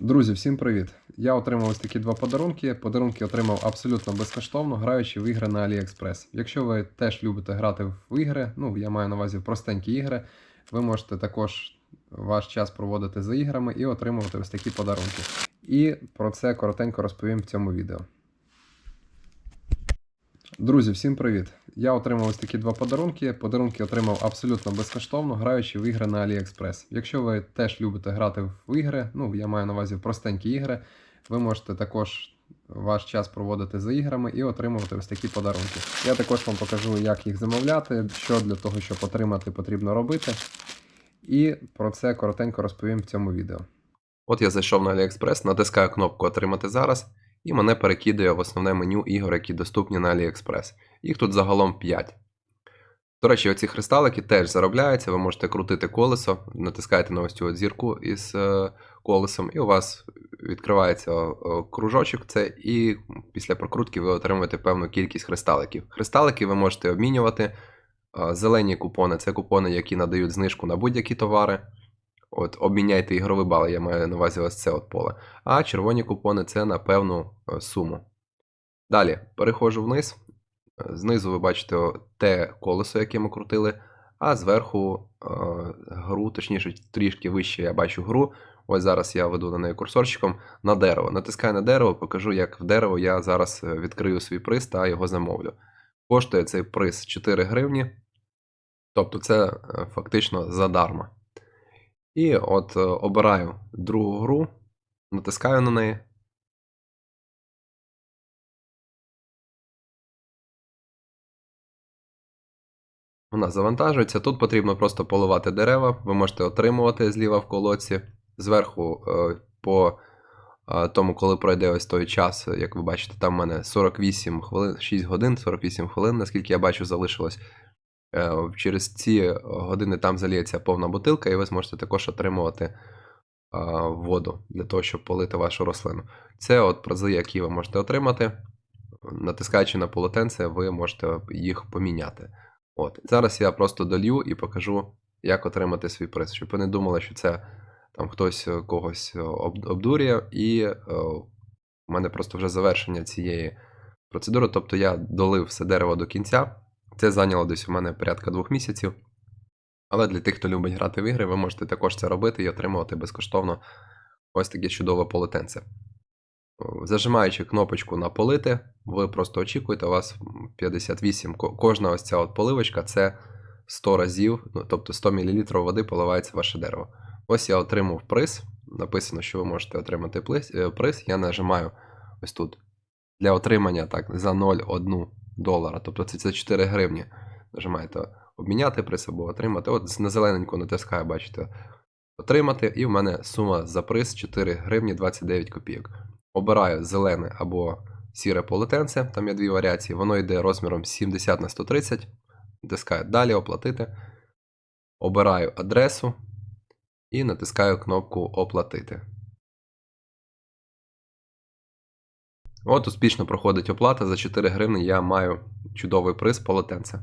Друзі, всім привіт! Я отримав ось такі два подарунки. Подарунки отримав абсолютно безкоштовно, граючи в ігри на AliExpress. Якщо ви теж любите грати в ігри, ну я маю на увазі простенькі ігри, ви можете також ваш час проводити за іграми і отримувати ось такі подарунки. І про це коротенько розповім в цьому відео. Друзі, всім привіт! Я отримав ось такі два подарунки. Подарунки отримав абсолютно безкоштовно, граючи в ігри на AliExpress. Якщо ви теж любите грати в ігри, ну я маю на увазі простенькі ігри, ви можете також ваш час проводити за іграми і отримувати ось такі подарунки. Я також вам покажу, як їх замовляти, що для того, щоб отримати, потрібно робити. І про це коротенько розповім в цьому відео. От я зайшов на AliExpress, натискаю кнопку Отримати зараз, і мене перекидує в основне меню ігор, які доступні на AliExpress. Їх тут загалом 5. До речі, оці христалики теж заробляються, ви можете крутити колесо, натискаєте на ось цю зірку із е, колесом, і у вас відкривається кружочок, це, і після прокрутки ви отримуєте певну кількість христаликів. Христалики ви можете обмінювати. А, Зелені купони це купони, які надають знижку на будь-які товари. От, обміняйте ігрові бали, я маю на увазі ось це от поле. А червоні купони це на певну е, суму. Далі переходжу вниз. Е, Знизу ви бачите те колесо, яке ми крутили, а зверху е, гру, точніше, трішки вище я бачу гру. Ось зараз я веду на неї курсорчиком на дерево. Натискаю на дерево, покажу, як в дерево я зараз е, відкрию свій приз та його замовлю. Коштує цей приз 4 гривні. Тобто це фактично задарма. І от е, обираю другу гру, натискаю на неї. Вона завантажується. Тут потрібно просто поливати дерева. Ви можете отримувати зліва в колодці. Зверху е, по е, тому, коли пройде ось той час, як ви бачите, там в мене 48 хвилин, 6 годин, 48 хвилин, наскільки я бачу, залишилось. Е, Через ці години там заліється повна бутилка, і ви зможете також отримувати е, воду для того, щоб полити вашу рослину. Це от призи, які ви можете отримати. Натискаючи на полотенце, ви можете їх поміняти. От. Зараз я просто долью і покажу, як отримати свій приз, щоб ви не думали, що це там хтось е, когось е, обдурює, і е, у мене просто вже завершення цієї процедури. Тобто я долив все дерево до кінця. Це зайняло десь у мене порядка двох місяців. Але для тих, хто любить грати в ігри, ви можете також це робити і отримувати безкоштовно ось таке чудове полотенце. Зажимаючи кнопочку на полити, ви просто очікуєте, у вас 58. Кожна ось ця от поливочка це 100 разів, ну, тобто 100 мл води поливається ваше дерево. Ось я отримав приз. Написано, що ви можете отримати е, приз. Я нажимаю ось тут для отримання так, за 0,1 долара, тобто це, це 4 гривні. Нажимаєте обміняти приз або отримати. От на зелененьку натискаю, бачите, отримати, і в мене сума за приз 4 гривні 29 копійок. Обираю зелене або сіре полотенце, там є дві варіації, воно йде розміром 70 на 130. Натискаю далі оплатити. Обираю адресу і натискаю кнопку Оплатити. От успішно проходить оплата. За 4 гривні я маю чудовий приз полотенце.